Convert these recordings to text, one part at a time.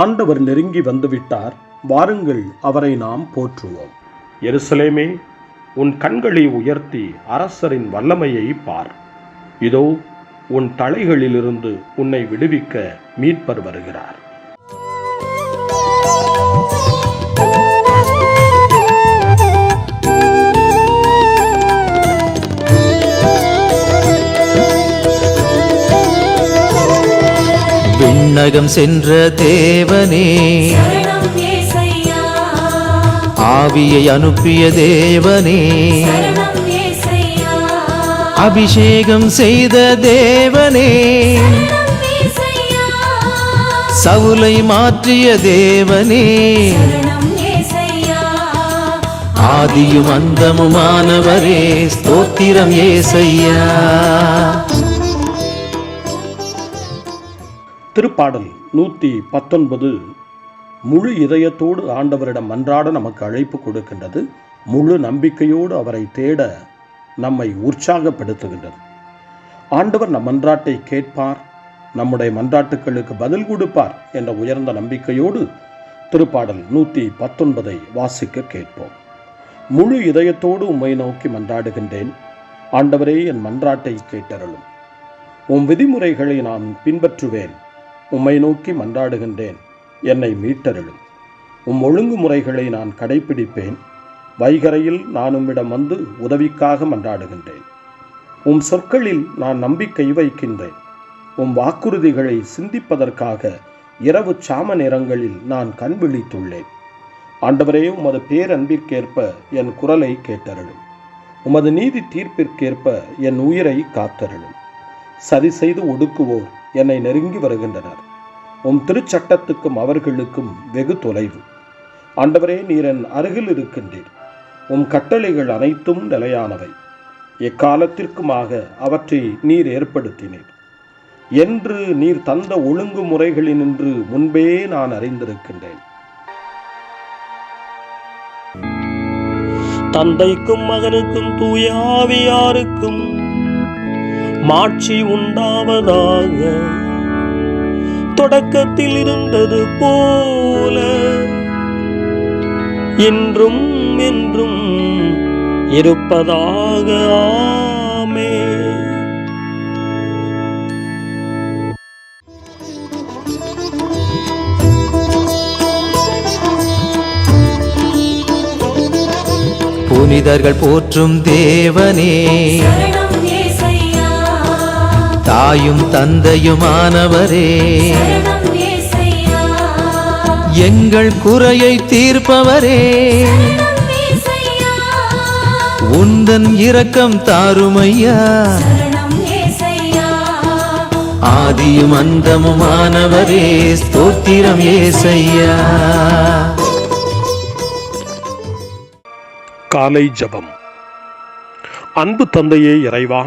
ஆண்டவர் நெருங்கி வந்துவிட்டார் வாருங்கள் அவரை நாம் போற்றுவோம். எருசலேமே உன் கண்களை உயர்த்தி அரசரின் வல்லமையை பார். இதோ உன் தலைகளிலிருந்து உன்னை விடுவிக்க மீட்பர் வருகிறார். விண்ணகம் சென்ற தேவனே. ஆவியை அனுப்பிய தேவனே. அபிஷேகம் செய்த தேவனே. சவுலை மாற்றிய தேவனே. ஆதியும் அந்தமுமானவரே. ஸ்தோத்திரம் ஏசையா. திருப்பாடல் நூற்றி பத்தொன்பது. முழு இதயத்தோடு ஆண்டவரிடம் மன்றாட நமக்கு அழைப்பு கொடுக்கின்றது. முழு நம்பிக்கையோடு அவரை தேட நம்மை உற்சாகப்படுத்துகின்றது. ஆண்டவர் நம் மன்றாட்டை கேட்பார் நம்முடைய மன்றாட்டுக்களுக்கு பதில் கொடுப்பார் என்ற உயர்ந்த நம்பிக்கையோடு திருப்பாடல் நூற்றி பத்தொன்பதை வாசிக்க கேட்போம். முழு இதயத்தோடு உம்மை நோக்கி மன்றாடுகின்றேன். ஆண்டவரே என் மன்றாட்டை கேட்டருளும். உம் விதிமுறைகளை நான் பின்பற்றுவேன். உம்மை நோக்கி மன்றாடுகின்றேன். என்னை மீட்டருளும். உம் ஒழுங்குமுறைகளை நான் கடைப்பிடிப்பேன். வைகரையில் நான் உம்மிடம் வந்து உதவிக்காக மன்றாடுகின்றேன். உம் சொற்களில் நான் நம்பிக்கை வைக்கின்றேன். உம் வாக்குறுதிகளை சிந்திப்பதற்காக இரவு சாம நேரங்களில் நான் கண் விழித்துள்ளேன். ஆண்டவரே உமது பேரன்பிற்கேற்ப என் குரலை கேட்டருளும். உமது நீதி தீர்ப்பிற்கேற்ப என் உயிரை காத்தருளும். சரி செய்து ஒடுக்குவோர் என்னை நெருங்கி வருகின்றனர். உம் திருச்சட்டத்துக்கும் அவர்களுக்கும் வெகு தொலைவு. ஆண்டவரே நீர் என் அருகில் இருக்கின்றீர். உம் கட்டளைகள் அனைத்தும் நிலையானவை. எக்காலத்திற்குமாக அவற்றை நீர் ஏற்படுத்தினீர். என்று நீர் தந்த ஒழுங்கு முறைகளினின்று முன்பே நான் அறிந்திருக்கின்றேன். தந்தைக்கும் மகனுக்கும் தூயாவியாருக்கும் மாட்சி உண்டாவதாக. தொடக்கத்தில் இருந்தது போல. என்றும் என்றும் இருப்பதாக. ஆமே. புனிதர்கள் போற்றும் தேவனே. தாயும் தந்தையுமானவரே. எங்கள் குறையை தீர்ப்பவரே. உந்தன் இரக்கம் தாருமையா. ஆதியும் அந்தமுமானவரே ஸ்தோத்திரம் ஏசையா. காலை ஜெபம். அன்பு தந்தையே இறைவா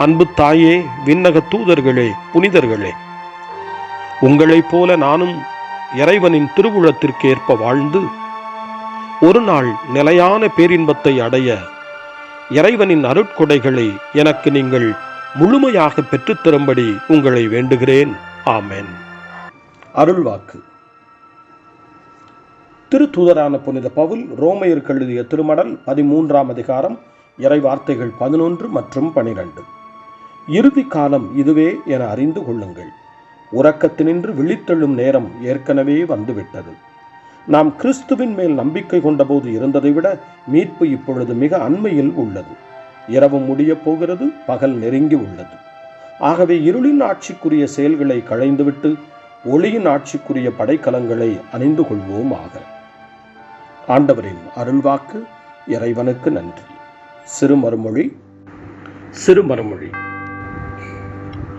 அன்பு தாயே விண்ணக தூதர்களே புனிதர்களே. உங்களைப் போல நானும் இறைவனின் திருவுளத்திற்கு ஏற்ப வாழ்ந்து ஒரு நாள் நிலையான பேரின்பத்தை அடைய இறைவனின் அருட்கொடைகளை எனக்கு நீங்கள் முழுமையாக பெற்றுத்தரும்படி உங்களை வேண்டுகிறேன். ஆமேன். அருள்வாக்கு. திருத்தூதரான புனித பவுல் ரோமையர் எழுதிய திருமடல் பதிமூன்றாம் அதிகாரம் இறை வார்த்தைகள் பதினொன்று மற்றும் பனிரெண்டு. இறுதி காலம் இதுவே என அறிந்து கொள்ளுங்கள். உறக்கத்தினின்று விழித்தெழும் நேரம் ஏற்கனவே வந்துவிட்டது. நாம் கிறிஸ்துவின் மேல் நம்பிக்கை கொண்டபோது இருந்ததை விட மீட்பு இப்பொழுது மிக அண்மையில் உள்ளது. இரவு முடியப் போகிறது பகல் நெருங்கி உள்ளது. ஆகவே இருளின் ஆட்சிக்குரிய செயல்களை களைந்துவிட்டு ஒளியின் ஆட்சிக்குரிய படைக்கலங்களை அணிந்து கொள்வோமாக. ஆண்டவரின் அருள்வாக்கு இறைவனுக்கு நன்றி. சிறுமறுமொழி சிறுமறுமொழி.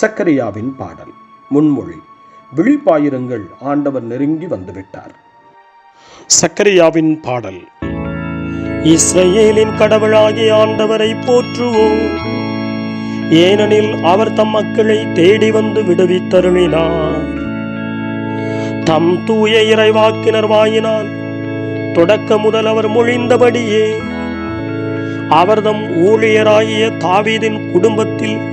சக்கரியாவின் பாடல் முன்மொழி. விழிப்பாயிருங்கள் ஆண்டவர் நெருங்கி வந்துவிட்டார். சக்கரியாவின் பாடல் இஸ்ரேலின் கடவுளாகிய ஆண்டவரை போற்றுவோம். ஏனெனில் அவர் தம் மக்களை தேடி வந்து விடுவித்தருளினார். தம் தூய இறைவாக்கினர் வாயினால் தொடக்க முதல் அவர் மொழிந்தபடியே அவர்தம் ஊழியராகிய தாவீதின் குடும்பத்தில்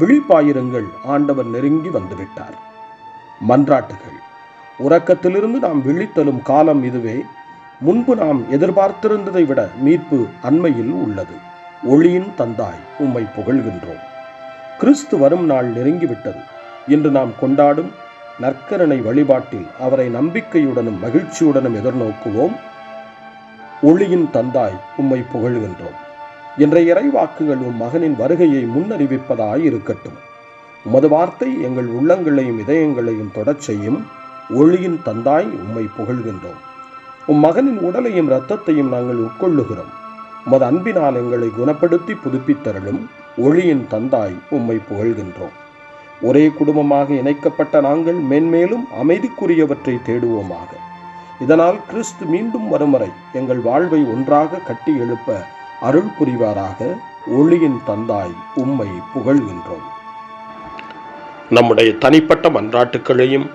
விழிப்பாயிருங்கள். ஆண்டவர் நெருங்கி வந்துவிட்டார். மன்றாட்டுகள். உறக்கத்திலிருந்து நாம் விழித்தலும் காலம் இதுவே. முன்பு நாம் எதிர்பார்த்திருந்ததை விட மீட்பு அண்மையில் உள்ளது. ஒளியின் தந்தாய் உம்மை புகழ்கின்றோம். கிறிஸ்து வரும் நாள் நெருங்கிவிட்டது. இன்று நாம் கொண்டாடும் நற்கரணை வழிபாட்டில் அவரை நம்பிக்கையுடனும் மகிழ்ச்சியுடனும் எதிர்நோக்குவோம். ஒளியின் தந்தாய் உம்மை புகழ்கின்றோம். இன்றைய இறைவாக்குகள் உன் மகனின் வருகையை முன்னறிவிப்பதாய் இருக்கட்டும் உமது வார்த்தை எங்கள் உள்ளங்களையும் இதயங்களையும் தொடச் செய்யும். ஒளியின் தந்தாய் உம்மை புகழ்கின்றோம். உம் மகனின் உடலையும் இரத்தத்தையும் நாங்கள் உட்கொள்ளுகிறோம். உமது அன்பினால் எங்களை குணப்படுத்தி புதுப்பித்தருளும். ஒளியின் தந்தாய் உம்மை புகழ்கின்றோம். ஒரே குடும்பமாக இணைக்கப்பட்ட நாங்கள் மென்மேலும் அமைதிக்குரியவற்றை தேடுவோமாக. இதனால் கிறிஸ்து மீண்டும் வரும் வரை எங்கள் வாழ்வை ஒன்றாக கட்டி எழுப்ப அருள் புரிவாராக ஒளியின் தந்தாய் உம்மை புகழ்கின்றோம். நம்முடைய தனிப்பட்ட மன்றாட்டுக்களையும்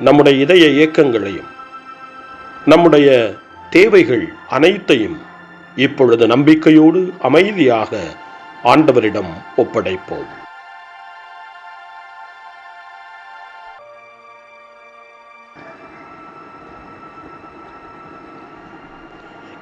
நம்முடைய இதய இயக்கங்களையும் நம்முடைய தேவைகள் அனைத்தையும் இப்பொழுது நம்பிக்கையோடு அமைதியாக ஆண்டவரிடம் ஒப்படைப்போம்.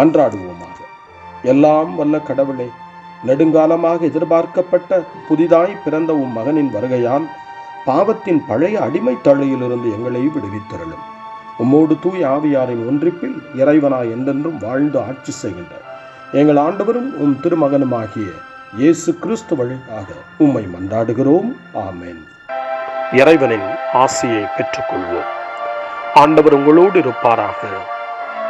மன்றாடுவோமாக. எல்லாம் வல்ல கடவுளே நெடுங்காலமாக எதிர்பார்க்கப்பட்ட புதிதாய் பிறந்த உம் மகனின் வருகையால் பாவத்தின் பழைய அடிமை தழையிலிருந்து எங்களை விடுவித்தருளும். உம்மோடு தூய் ஆவியாரின் ஒன்றிப்பில் இறைவனாய் என்றென்றும் வாழ்ந்து ஆட்சி செய்கின்ற எங்கள் ஆண்டவரும் உம் திருமகனுமாகிய இயேசு கிறிஸ்து வழியாக உம்மை மன்றாடுகிறோம். ஆமேன். இறைவனின் ஆசியை பெற்றுக்கொள்வோம். ஆண்டவர் உங்களோடு இருப்பாராக.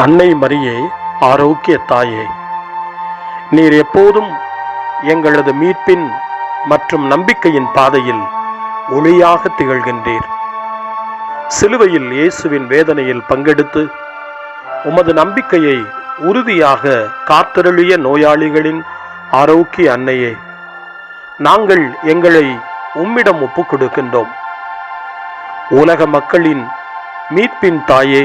அன்னை மரியே ஆரோக்கிய தாயே. நீர் எப்போதும் எங்களது மீட்பின் மற்றும் நம்பிக்கையின் பாதையில் ஒளியாக திகழ்கின்றீர். சிலுவையில் இயேசுவின் வேதனையில் பங்கெடுத்து உமது நம்பிக்கையை உறுதியாக காத்தருளிய நோயாளிகளின் ஆரோக்கிய அன்னையே நாங்கள் எங்களை உம்மிடம் ஒப்புக் கொடுக்கின்றோம் உலக மக்களின் மீட்பின் தாயே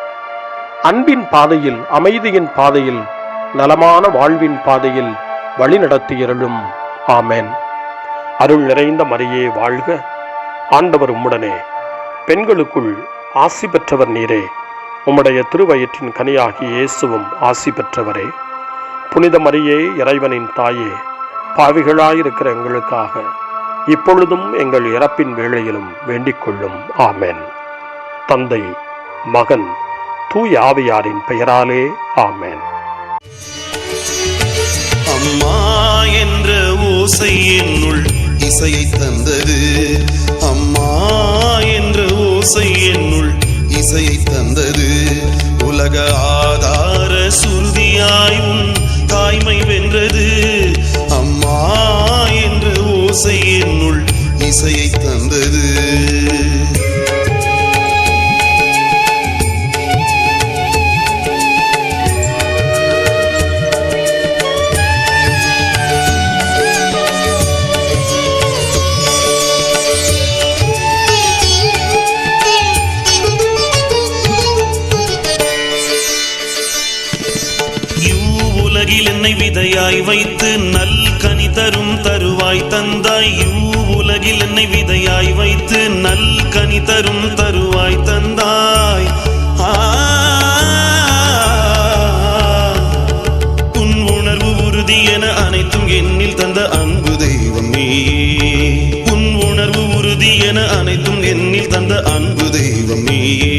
அன்பின் பாதையில் அமைதியின் பாதையில் நலமான வாழ்வின் பாதையில் வழிநடத்தியருளும் ஆமேன். அருள் நிறைந்த மரியே வாழ்க. ஆண்டவர் உம்முடனே. பெண்களுக்குள் ஆசி பெற்றவர் நீரே. உம்முடைய திருவயிற்றின் கனியாகி இயேசுவும் ஆசி பெற்றவரே. புனித மரியே இறைவனின் தாயே பாவிகளாயிருக்கிற எங்களுக்காக இப்பொழுதும் எங்கள் இறப்பின் வேளையிலும் வேண்டிக் கொள்ளும் ஆமேன். தந்தை மகன் தூய் ஆவியாரின் பெயராலே ஆமேன். அம்மா என்ற ஓசை என்னுள் இசையை தந்தது. அம்மா என்ற ஓசை என்னுள் இசையை தந்தது. உலக ஆதார சுருதியாய் உன் தாய்மை வென்றது. அம்மா என்ற ஓசை என்னுள் இசையை தந்தது. வைத்து நல் கனி தரும் தருவாய் தந்தாய் உலகில் என்னை விதையாய் வைத்து நல் கனி தரும் தருவாய் தந்தாய். உன் உணர்வு உறுதி என அனைத்தும் என்னில் தந்த அன்பு தெய்வம் நீ. உன் உணர்வு உறுதி என அனைத்தும் என்னில் தந்த அன்பு தெய்வம் நீயே